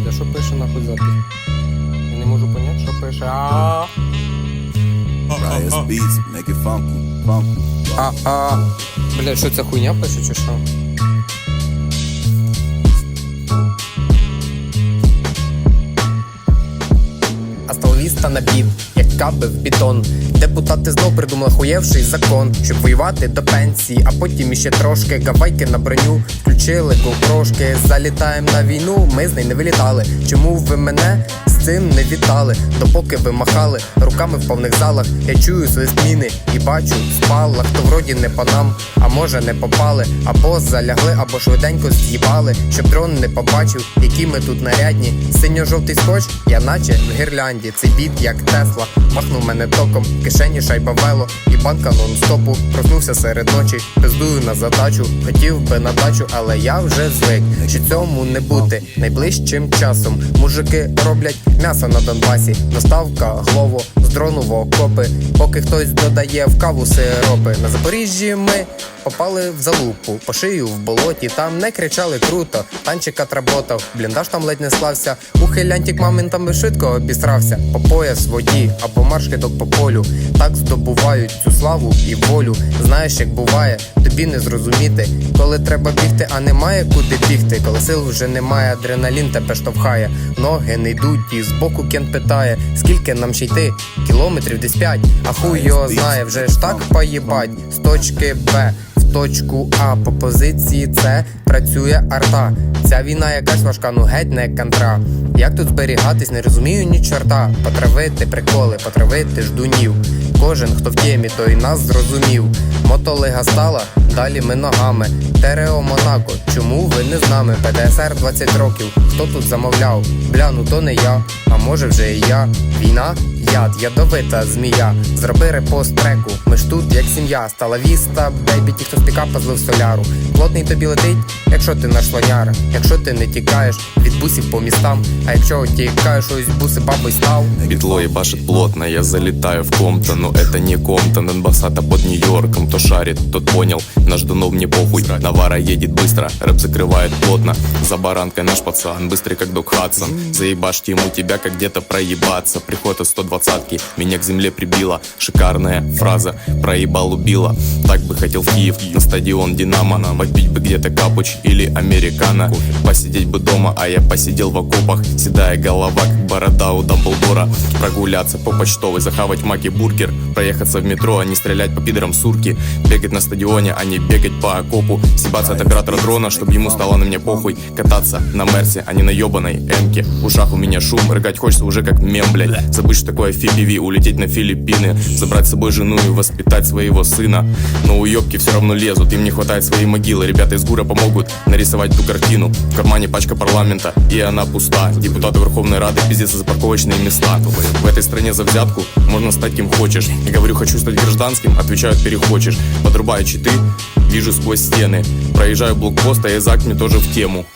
блядь, а що пише нахуй запись? Я не можу понять, що пише. А. Riot's beats, make it funky, funky. А, а. Блядь, що це хуйня пише чи що? Асталвіста на бід, як каби в бетон. Депутати знов придумали хуєвший закон, щоб воювати до пенсії, а потім іще трошки гавайки на броню. Включили трошки, залітаємо на війну. Ми з неї не вилітали. Чому ви мене з цим не вітали? Допоки ви махали руками в повних залах, я чую свист міни і бачу в спалах, то вроді не по нам, а може не попали, або залягли, або швиденько з'їбали, щоб дрон не побачив, які ми тут нарядні. Синьо-жовтий скотч, я наче в гірлянді. Цей біт як Тесла, махнув мене током, кишені шайба вело, і банка нон-стопу. Проснувся серед ночі, пиздую на задачу. Хотів би на дачу, але я вже звик, що цьому не бути найближчим часом. Мужики роблять м'ясо на Донбасі, доставка глово з дрону в окопи. Поки хтось додає в каву сиропи. На Запоріжжі ми попали в залупу, по шию в болоті. Там не кричали круто, танчик отработав, бліндаж там ледь не слався. Ухилянтік мамин там швидко обістрався. По пояс воді або маршкидок по полю. Так здобувають цю славу і волю. Знаєш, як буває, тобі не зрозуміти, коли треба бігти, а немає куди бігти. Коли сил вже немає, адреналін тебе штовхає. Ноги не йдуть, і збоку кент питає, скільки нам ще йти? Кілометрів десь п'ять, а хуй його знає, вже ж так поїбать з точки Б точку А по позиції С працює арта. Ця війна якась важка, ну геть не контра. Як тут зберігатись, не розумію ні чорта. Потравити приколи, потравити ждунів. Кожен, хто в темі, той нас зрозумів. Мотолига стала, далі ми ногами. Терео Монако, чому ви не з нами? ПДСР 20 років. Хто тут замовляв? Бля, ну то не я, а може вже і я. Війна, яд, ядовита змія. Зроби репост треку. Ми ж тут, як сім'я, стала віста, бейбі, ті, хто з пікапа злив соляру. Плотний тобі летить, якщо ти наш слоняр, якщо ти не тікаєш від бусів по містам. А якщо тікаєш, ось буси бабой став. Бедло ебашит плотно, я залетаю в Комптон Но это ну, не Комптон, Донбассата под Нью-Йорком То шарит, тот понял, наш Дунов не похуй Навара едет быстро, рэп закрывает плотно За баранкой наш пацан, быстрый как Док Хадсон Заебашь, ему тебя, как где-то проебаться Приход из 120 двадцатки. Меня к земле прибила Шикарная фраза. Проебал убила. Так бы хотел в Киев На стадион Динамо Попить бы где-то капуч или американо. Посидеть бы дома, а я посидел в окопах. Седая голова, как борода у Дамблдора. Прогуляться по почтовой, захавать маки бургер. Проехаться в метро, а не стрелять по пидорам сурки. Бегать на стадионе, а не бегать по окопу. Себаться от оператора дрона, чтобы ему стало на мне похуй. Кататься на Мерсе, а не на ебаной Эмке. Ушах у меня шум, рыгать хочется уже как мем, блядь. Забыть, что такое FPV, улететь на Филиппины Забрать с собой жену и воспитать своего сына. Но уебки все равно лезут, им не хватает своей могилы. Ребята из ГУРа помогут нарисовать ту картину. В кармане пачка парламента, и она пуста. Депутаты Верховной Рады пиздец за парковочные места. В этой стране за взятку можно стать кем хочешь. Я говорю, хочу стать гражданским, отвечают, перехочешь Подрубаю читы, вижу сквозь стены. Проезжаю блокпост, а Изак мне тоже в тему